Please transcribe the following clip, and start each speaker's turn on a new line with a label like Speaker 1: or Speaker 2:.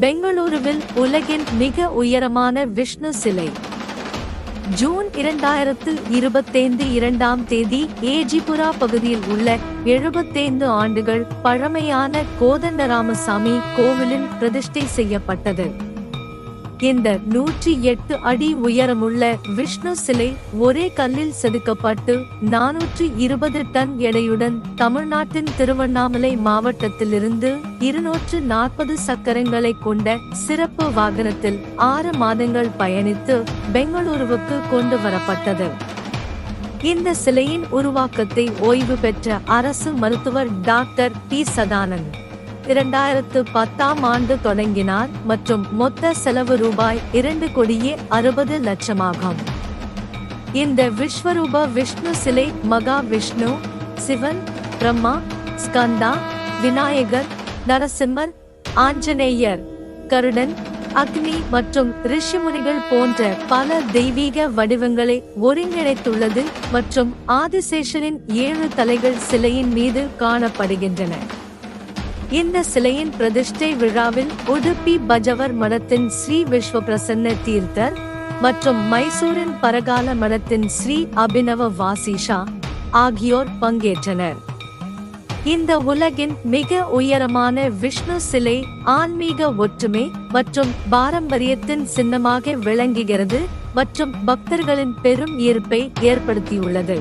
Speaker 1: பெங்களூருவில் உலகின் மிக உயரமான விஷ்ணு சிலை. ஜூன் இரண்டாயிரத்து இருபத்தைந்து இரண்டாம் தேதி ஏஜிபுரா பகுதியில் உள்ள எழுபத்தைந்து ஆண்டுகள் பழமையான கோதண்டராமசாமி கோவிலில் பிரதிஷ்டை செய்யப்பட்டது. இந்த நூற்றி எட்டு அடி உயரமுள்ள விஷ்ணு சிலை ஒரே கல்லில் செதுக்கப்பட்டு நானூற்றி இருபது டன் எடையுடன் தமிழ்நாட்டின் திருவண்ணாமலை மாவட்டத்திலிருந்து இருநூற்று நாற்பது சக்கரங்களை கொண்ட சிறப்பு வாகனத்தில் ஆறு மாதங்கள் பயணித்து பெங்களூருவுக்கு கொண்டு வரப்பட்டது. இந்த சிலையின் உருவாக்கத்தை ஓய்வு பெற்ற அரசு மருத்துவர் டாக்டர் பி. சதானந்த். இரண்டாயிரத்து பத்தாம் ஆண்டு தொடங்கினார் மற்றும் மொத்த செலவு ரூபாய் இரண்டு கோடியே அறுபது லட்சமாகும். இந்த விஸ்வரூப விஷ்ணு சிலை மகா விஷ்ணு சிவன் பிரம்மா ஸ்கந்தா விநாயகர் நரசிம்மர் ஆஞ்சநேயர் கருடன் அக்னி மற்றும் ரிஷிமுனிகள் போன்ற பல தெய்வீக வடிவங்களை ஒருங்கிணைத்துள்ளது மற்றும் ஆதிசேஷனின் ஏழு தலைகள் சிலையின் மீது காணப்படுகின்றன. இந்த சிலையின் பிரதிஷ்டை விழாவில் உடுப்பி பஜவர் மடத்தின் ஸ்ரீ விஸ்வ பிரசன்ன தீர்த்தர் மற்றும் மைசூரின் பரகால மடத்தின் ஸ்ரீ அபினவ வாசிஷா ஆகியோர் பங்கேற்றனர். இந்த உலகின் மிக உயரமான விஷ்ணு சிலை ஆன்மீக ஒற்றுமை மற்றும் பாரம்பரியத்தின் சின்னமாக விளங்குகிறது மற்றும் பக்தர்களின் பெரும் ஈர்ப்பை ஏற்படுத்தியுள்ளது.